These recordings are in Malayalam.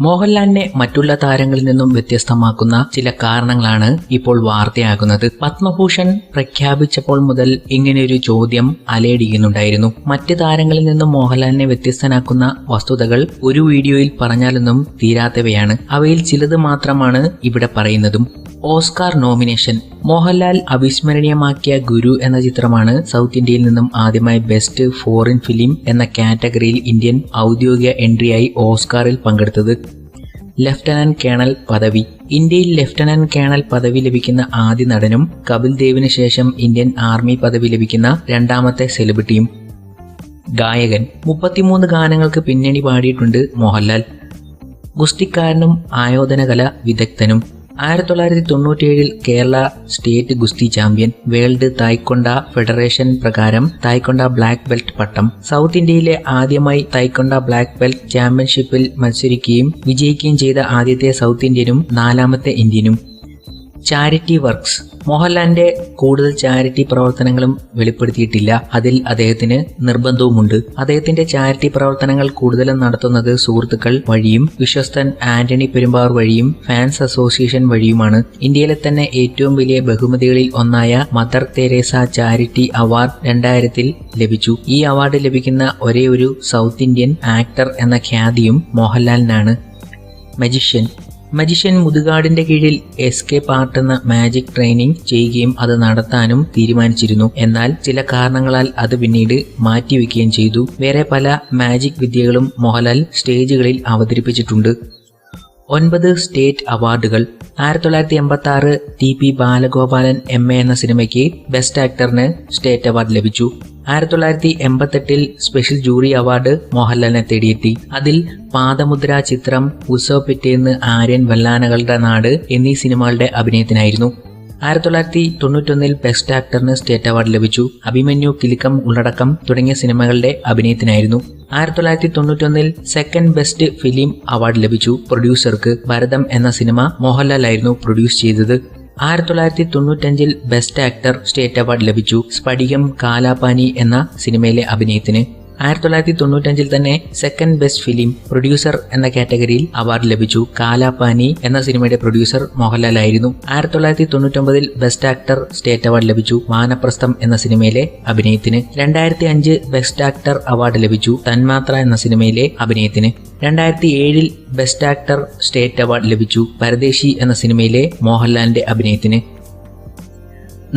മോഹൻലാലിനെ മറ്റുള്ള താരങ്ങളിൽ നിന്നും വ്യത്യസ്തമാക്കുന്ന ചില കാരണങ്ങളാണ് ഇപ്പോൾ വാർത്തയാകുന്നത്. പത്മഭൂഷൺ പ്രഖ്യാപിച്ചപ്പോൾ മുതൽ ഇങ്ങനെയൊരു ചോദ്യം അലയടിക്കുന്നുണ്ടായിരുന്നു. മറ്റ് താരങ്ങളിൽ നിന്നും മോഹൻലാലിനെ വ്യത്യസ്തനാക്കുന്ന വസ്തുതകൾ ഒരു വീഡിയോയിൽ പറഞ്ഞാലൊന്നും തീരാത്തവയാണ്. അവയിൽ ചിലത് മാത്രമാണ് ഇവിടെ പറയുന്നതും. ഓസ്കാർ നോമിനേഷൻ മോഹൻലാൽ അവിസ്മരണീയമാക്കിയ ഗുരു എന്ന ചിത്രമാണ് സൗത്ത് ഇന്ത്യയിൽ നിന്നും ആദ്യമായി ബെസ്റ്റ് ഫോറിൻ ഫിലിം എന്ന കാറ്റഗറിയിൽ ഇന്ത്യൻ ഔദ്യോഗിക എൻട്രിയായി ഓസ്കാറിൽ പങ്കെടുത്തത്. ലഫ്റ്റനന്റ് കേണൽ പദവി. ഇന്ത്യയിൽ ലഫ്റ്റനന്റ് കേണൽ പദവി ലഭിക്കുന്ന ആദ്യ നടനും കപിൽ ദേവിന് ശേഷം ഇന്ത്യൻ ആർമി പദവി ലഭിക്കുന്ന രണ്ടാമത്തെ സെലിബ്രിറ്റിയും. ഗായകൻ. മുപ്പത്തിമൂന്ന് ഗാനങ്ങൾക്ക് പിന്നണി പാടിയിട്ടുണ്ട് മോഹൻലാൽ. ഗുസ്തിക്കാരനും ആയോധനകല വിദഗ്ധനും. ആയിരത്തി തൊള്ളായിരത്തി തൊണ്ണൂറ്റിയേഴിൽ കേരള സ്റ്റേറ്റ് ഗുസ്തി ചാമ്പ്യൻ വേൾഡ് തായ്ക്കൊണ്ട ഫെഡറേഷൻ പ്രകാരം തായ്ക്കൊണ്ട ബ്ലാക്ക് ബെൽറ്റ് പട്ടം സൗത്ത് ഇന്ത്യയിലെ ആദ്യമായി തായ്ക്കൊണ്ട ബ്ലാക്ക് ബെൽറ്റ് ചാമ്പ്യൻഷിപ്പിൽ മത്സരിക്കുകയും വിജയിക്കുകയും ചെയ്ത ആദ്യത്തെ സൗത്ത് ഇന്ത്യനും നാലാമത്തെ ഇന്ത്യനും. ചാരിറ്റി വർക്ക്സ് മോഹൻലാലിന്റെ കൂടുതൽ ചാരിറ്റി പ്രവർത്തനങ്ങളും വെളിപ്പെടുത്തിയിട്ടില്ല. അതിൽ അദ്ദേഹത്തിന് നിർബന്ധവുമുണ്ട്. അദ്ദേഹത്തിന്റെ ചാരിറ്റി പ്രവർത്തനങ്ങൾ കൂടുതലും നടത്തുന്നത് സുഹൃത്തുക്കൾ വഴിയും വിശ്വസ്തൻ ആന്റണി പെരുമ്പാർ വഴിയും ഫാൻസ് അസോസിയേഷൻ വഴിയുമാണ്. ഇന്ത്യയിലെ തന്നെ ഏറ്റവും വലിയ ബഹുമതികളിൽ ഒന്നായ മദർ തെരേസ ചാരിറ്റി അവാർഡ് രണ്ടായിരത്തിൽ ലഭിച്ചു. ഈ അവാർഡ് ലഭിക്കുന്ന ഒരേ ഒരു സൗത്ത് ഇന്ത്യൻ ആക്ടർ എന്ന ഖ്യാതിയും മോഹൻലാലിനാണ്. മജിഷ്യൻ മജിഷ്യൻ മുതുകാടിന്റെ കീഴിൽ എസ്കേപ്പ് പാർട്ട് എന്ന മാജിക് ട്രെയിനിങ് ചെയ്യുകയും അത് നടത്താനും തീരുമാനിച്ചിരുന്നു. എന്നാൽ ചില കാരണങ്ങളാൽ അത് പിന്നീട് മാറ്റിവെക്കുകയും ചെയ്തു. വേറെ പല മാജിക് വിദ്യകളും മോഹൻലാൽ സ്റ്റേജുകളിൽ അവതരിപ്പിച്ചിട്ടുണ്ട്. ഒൻപത് സ്റ്റേറ്റ് അവാർഡുകൾ ആയിരത്തി തൊള്ളായിരത്തി എൺപത്തി ആറ് T P Balagopalan M A എന്ന സിനിമയ്ക്ക് ബെസ്റ്റ് ആക്ടറിന് സ്റ്റേറ്റ് അവാർഡ് ലഭിച്ചു. ആയിരത്തി തൊള്ളായിരത്തി എൺപത്തെട്ടിൽ സ്പെഷ്യൽ ജൂറി അവാർഡ് മോഹൻലാലിനെ തേടിയെത്തി. അതിൽ പാദമുദ്ര ചിത്രം ഉത്സവ പിറ്റേന്ന് ആര്യൻ വല്ലാനകളുടെ നാട് എന്നീ സിനിമകളുടെ അഭിനയത്തിനായിരുന്നു. ആയിരത്തി തൊള്ളായിരത്തി തൊണ്ണൂറ്റൊന്നിൽ ബെസ്റ്റ് ആക്ടറിന് സ്റ്റേറ്റ് അവാർഡ് ലഭിച്ചു. അഭിമന്യു കിലുക്കം ഉള്ളടക്കം തുടങ്ങിയ സിനിമകളുടെ അഭിനയത്തിനായിരുന്നു. ആയിരത്തി തൊള്ളായിരത്തി തൊണ്ണൂറ്റൊന്നിൽ സെക്കൻഡ് ബെസ്റ്റ് ഫിലിം അവാർഡ് ലഭിച്ചു. പ്രൊഡ്യൂസർക്ക് ഭരതം എന്ന സിനിമ മോഹൻലാൽ ആയിരുന്നു പ്രൊഡ്യൂസ് ചെയ്തത്. ആയിരത്തി തൊള്ളായിരത്തി തൊണ്ണൂറ്റഞ്ചിൽ ബെസ്റ്റ് ആക്ടർ സ്റ്റേറ്റ് അവാർഡ് ലഭിച്ചു. സ്ഫടികം കാലാപാനി എന്ന സിനിമയിലെ അഭിനയത്തിന്. ആയിരത്തി തൊള്ളായിരത്തി തൊണ്ണൂറ്റഞ്ചിൽ തന്നെ സെക്കൻഡ് ബെസ്റ്റ് ഫിലിം പ്രൊഡ്യൂസർ എന്ന കാറ്റഗറിയിൽ അവാർഡ് ലഭിച്ചു. കാലാപാനി എന്ന സിനിമയുടെ പ്രൊഡ്യൂസർ മോഹൻലാൽ ആയിരുന്നു. ആയിരത്തി തൊള്ളായിരത്തി തൊണ്ണൂറ്റൊമ്പതിൽ ബെസ്റ്റ് ആക്ടർ സ്റ്റേറ്റ് അവാർഡ് ലഭിച്ചു. വാനപ്രസ്ഥം എന്ന സിനിമയിലെ അഭിനയത്തിന്. രണ്ടായിരത്തി അഞ്ച് ബെസ്റ്റ് ആക്ടർ അവാർഡ് ലഭിച്ചു. തന്മാത്ര എന്ന സിനിമയിലെ അഭിനയത്തിന്. രണ്ടായിരത്തി ഏഴിൽ ബെസ്റ്റ് ആക്ടർ സ്റ്റേറ്റ് അവാർഡ് ലഭിച്ചു. പരദേശി എന്ന സിനിമയിലെ മോഹൻലാലിന്റെ അഭിനയത്തിന്.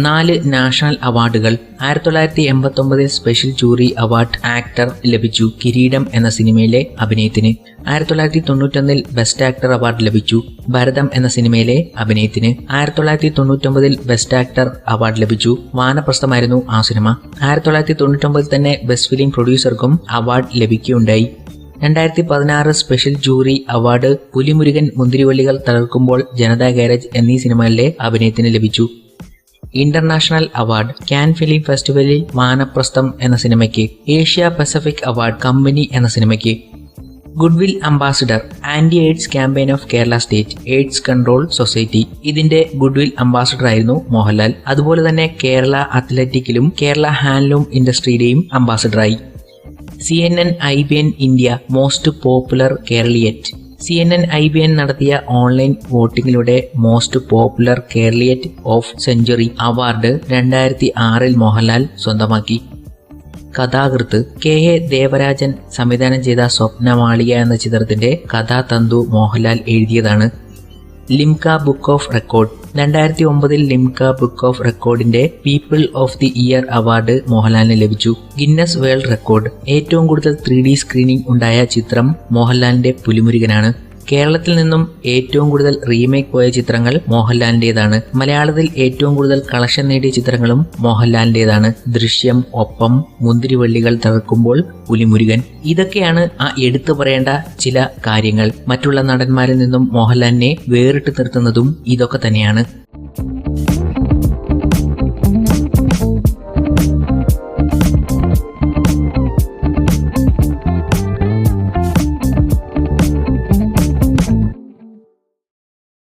നാല് നാഷണൽ അവാർഡുകൾ ആയിരത്തി തൊള്ളായിരത്തി എൺപത്തി ഒമ്പതിൽ സ്പെഷ്യൽ ജൂറി അവാർഡ് ആക്ടർ ലഭിച്ചു കിരീടം എന്ന സിനിമയിലെ അഭിനയത്തിന്. ആയിരത്തി തൊള്ളായിരത്തി തൊണ്ണൂറ്റൊന്നിൽ ബെസ്റ്റ് ആക്ടർ അവാർഡ് ലഭിച്ചു ഭരതം എന്ന സിനിമയിലെ അഭിനയത്തിന്. ആയിരത്തി തൊള്ളായിരത്തി തൊണ്ണൂറ്റൊമ്പതിൽ ബെസ്റ്റ് ആക്ടർ അവാർഡ് ലഭിച്ചു വാനപ്രസ്ഥമായിരുന്നു ആ സിനിമ. ആയിരത്തി തൊള്ളായിരത്തി തൊണ്ണൂറ്റൊമ്പതിൽ തന്നെ ബെസ്റ്റ് ഫിലിം പ്രൊഡ്യൂസർക്കും അവാർഡ് ലഭിക്കുകയുണ്ടായി. രണ്ടായിരത്തി പതിനാറ് special jury award Pulimurugan Munthirivallikal തകർക്കുമ്പോൾ Janatha garage എന്നീ സിനിമകളിലെ അഭിനയത്തിന് ലഭിച്ചു. ഇന്റർനാഷണൽ അവാർഡ് ക്യാൻ ഫിലിം ഫെസ്റ്റിവലിൽ മാനപ്രസ്ഥം എന്ന സിനിമയ്ക്ക് ഏഷ്യ പസഫിക് അവാർഡ് കമ്പനി എന്ന സിനിമയ്ക്ക് goodwill ambassador anti AIDS campaign of Kerala state AIDS control society ഇതിന്റെ ഗുഡ്വിൽ അംബാസിഡർ ആയിരുന്നു മോഹൻലാൽ. അതുപോലെ തന്നെ കേരള അത്ലറ്റിക്കിലും കേരള ഹാൻഡ്ലൂം ഇൻഡസ്ട്രിയുടെയും അംബാസിഡറായി C N N I B N India most popular Keralite C N N I B N നടത്തിയ online വോട്ടിംഗിലൂടെ most popular Keralite of century award രണ്ടായിരത്തി ആറിൽ മോഹൻലാൽ സ്വന്തമാക്കി. കഥാകൃത്ത് കെ എ ദേവരാജൻ സംവിധാനം ചെയ്ത സ്വപ്നമാളിക എന്ന ചിത്രത്തിന്റെ കഥാതന്തു മോഹൻലാൽ എഴുതിയതാണ്. ലിംക ബുക്ക് ഓഫ് റെക്കോർഡ് രണ്ടായിരത്തി ഒമ്പതിൽ Limca book of റെക്കോർഡിന്റെ people of the year award മോഹൻലാലിന് ലഭിച്ചു. Guinness world record. ഏറ്റവും കൂടുതൽ ത്രീ സ്ക്രീനിംഗ് ഉണ്ടായ ചിത്രം മോഹൻലാലിന്റെ പുലിമുരുകനാണ്. കേരളത്തിൽ നിന്നും ഏറ്റവും കൂടുതൽ റീമേക്ക് പോയ ചിത്രങ്ങൾ മോഹൻലാലിന്റെതാണ് മലയാളത്തിൽ ഏറ്റവും കൂടുതൽ കളക്ഷൻ നേടിയ ചിത്രങ്ങളും മോഹൻലാലിന്റെതാണ് ദൃശ്യം ഒപ്പം മുന്തിരിവള്ളികൾ തകർക്കുമ്പോൾ പുലിമുരുകൻ. ഇതൊക്കെയാണ് ആ എടുത്തു പറയേണ്ട ചില കാര്യങ്ങൾ. മറ്റുള്ള നടന്മാരിൽ നിന്നും മോഹൻലാലിനെ വേറിട്ട് നിർത്തുന്നതും ഇതൊക്കെ തന്നെയാണ്.